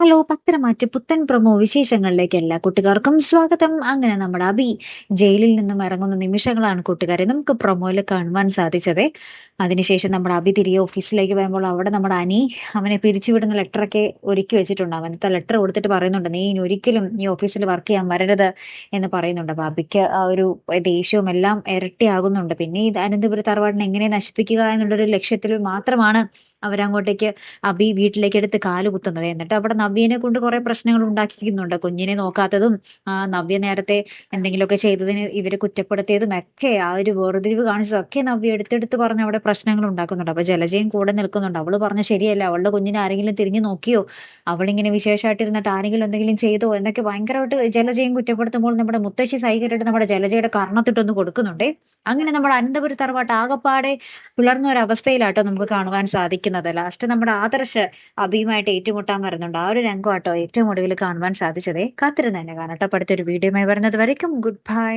Hello പത്രമാറ്റ് പുത്തൻ promo വിശേഷങ്ങളിലേക്ക് എല്ലാ കൂട്ടുകാർക്കും സ്വാഗതം. അങ്ങനെ നമ്മുടെ അബി ജയിലിൽ നിന്നും ഇറങ്ങുന്ന നിമിഷങ്ങളാണ് കൂട്ടുകാരെ നമുക്ക് പ്രൊമോയിൽ കാണുവാൻ സാധിച്ചത്. അതിനുശേഷം നമ്മുടെ അബി തിരികെ ഓഫീസിലേക്ക് വരുമ്പോൾ അവിടെ നമ്മുടെ അനി അവനെ പിരിച്ചുവിടുന്ന ലെറ്ററൊക്കെ ഒരുക്കി വെച്ചിട്ടുണ്ട്. അവനത്തെ ലെറ്റർ കൊടുത്തിട്ട് പറയുന്നുണ്ട് നീ ഇനി ഒരിക്കലും നീ ഓഫീസിൽ വർക്ക് ചെയ്യാൻ വരരുത് എന്ന് പറയുന്നുണ്ട്. അപ്പൊ അബിക്ക് ആ ഒരു ദേഷ്യവും എല്ലാം ഇരട്ടിയാകുന്നുണ്ട്. പിന്നെ ഈ അനന്തപുര തറവാടിനെ എങ്ങനെ നശിപ്പിക്കുക എന്നുള്ളൊരു ലക്ഷ്യത്തിൽ മാത്രമാണ് അവരങ്ങോട്ടേക്ക് അബി വീട്ടിലേക്ക് എടുത്ത് കാൽ കുത്തുന്നത്. എന്നിട്ട് അവിടെ നവ്യനെ കൊണ്ട് കുറെ പ്രശ്നങ്ങൾ ഉണ്ടാക്കിക്കുന്നുണ്ട് കുഞ്ഞിനെ നോക്കാത്തതും നവ്യ നേരത്തെ എന്തെങ്കിലുമൊക്കെ ചെയ്തതിന് ഇവരെ കുറ്റപ്പെടുത്തിയതും ഒക്കെ ആ ഒരു വേർതിരിവ് കാണിച്ചതും ഒക്കെ നവ്യ എടുത്തെടുത്ത് പറഞ്ഞ് അവിടെ പ്രശ്നങ്ങൾ ഉണ്ടാക്കുന്നുണ്ട്. അപ്പൊ ജലജയും കൂടെ നിൽക്കുന്നുണ്ട്. അവൾ പറഞ്ഞ ശരിയല്ല. അവളുടെ കുഞ്ഞിനെ ആരെങ്കിലും തിരിഞ്ഞു നോക്കിയോ? അവളിങ്ങനെ വിശേഷമായിട്ടിരുന്നിട്ട് ആരെങ്കിലും എന്തെങ്കിലും ചെയ്തോ? എന്നൊക്കെ ഭയങ്കരമായിട്ട് ജലജയും കുറ്റപ്പെടുത്തുമ്പോൾ നമ്മുടെ മുത്തശ്ശി സൈകരായിട്ട് നമ്മുടെ ജലജയുടെ കർണത്തിട്ടൊന്ന് കൊടുക്കുന്നുണ്ട്. അങ്ങനെ നമ്മുടെ അനന്തപുര തറവാട്ട് ആകപ്പാടെ പിളർന്ന ഒരു അവസ്ഥയിലാട്ടോ നമുക്ക് കാണുവാൻ സാധിക്കുന്നത്. ലാസ്റ്റ് നമ്മുടെ ആദർശ അഭിയുമായിട്ട് ഏറ്റുമുട്ടാൻ വരുന്നുണ്ട്. ആ ഒരു രംഗമാട്ടോ ഏറ്റവും ഒടുവിൽ കാണുവാൻ സാധിച്ചതേ കാത്തിരുന്ന് തന്നെ കാണട്ടോ അടുത്തൊരു വീഡിയോയുമായി വരുന്നത് വരയ്ക്കും. Good bye